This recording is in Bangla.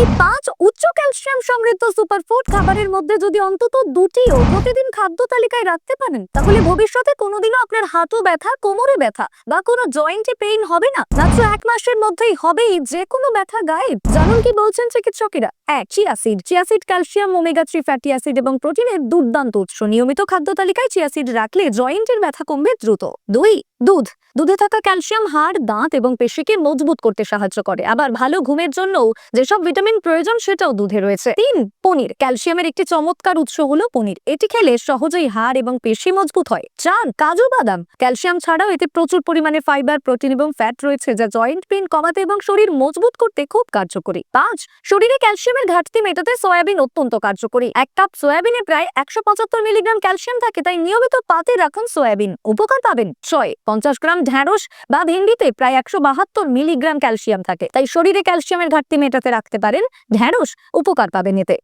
এই পাঁচ উচ্চ ক্যালসিয়াম সমৃদ্ধ সুপারফুড খাবারের মধ্যে যদি অন্তত দুটিও প্রতিদিন খাদ্য তালিকায় রাখতে পারেন, তাহলে ভবিষ্যতে কোনোদিনও আপনার হাঁটু ব্যথা, কোমরে ব্যথা বা কোনো জয়েন্টে পেইন হবে না। মাত্র এক মাসের মধ্যেই হবেই যে কোনো ব্যথা গায়েব। জানুন কি বলছেন চিকিৎসকেরা? এক chia seed chia seed calcium, omega three fatty acid এবং প্রোটিনের দুর্দান্ত উৎস। নিয়মিত খাদ্য তালিকায় চিয়াসিড রাখলে জয়েন্টের ব্যথা কমবে দ্রুত। দুই, দুধ। দুধে থাকা ক্যালসিয়াম, হাড়, দাঁত এবং পেশিকে মজবুত করতে সাহায্য করে। আবার ভালো ঘুমের জন্যও যেসব ভিটামিন প্রয়োজন সেটাও দুধে রয়েছে। তিন, পনির। ক্যালসিয়ামের একটি চমৎকার উৎস হলো পনির। এটি খেলে সহজেই হাড় এবং পেশি মজবুত হয়। চার, কাজু বাদাম। ক্যালসিয়াম ছাড়াও এতে প্রচুর পরিমাণে ফাইবার, প্রোটিন এবং ফ্যাট রয়েছে, যা জয়েন্ট পেইন কমাতে এবং শরীর মজবুত করতে খুব কার্যকরী। পাঁচ, শরীরে ক্যালসিয়ামের ঘাটতি মেটাতে সয়াবিন অত্যন্ত কার্যকরী। এক কাপ সয়াবিনে প্রায় একশো পঁচাত্তর মিলিগ্রাম ক্যালসিয়াম থাকে, তাই নিয়মিত পাতে রাখুন সয়াবিন। উপকার পাবেন ছয়, পঞ্চাশ গ্রাম ঢ্যাঁড়স বা ভেন্ডিতে প্রায় একশো বাহাত্তর মিলিগ্রাম ক্যালসিয়াম থাকে, তাই শরীরে ক্যালসিয়ামের ঘাটতি মেটাতে রাখতে পারেন ঢ্যাঁড়স উপকার পাবেন এতে।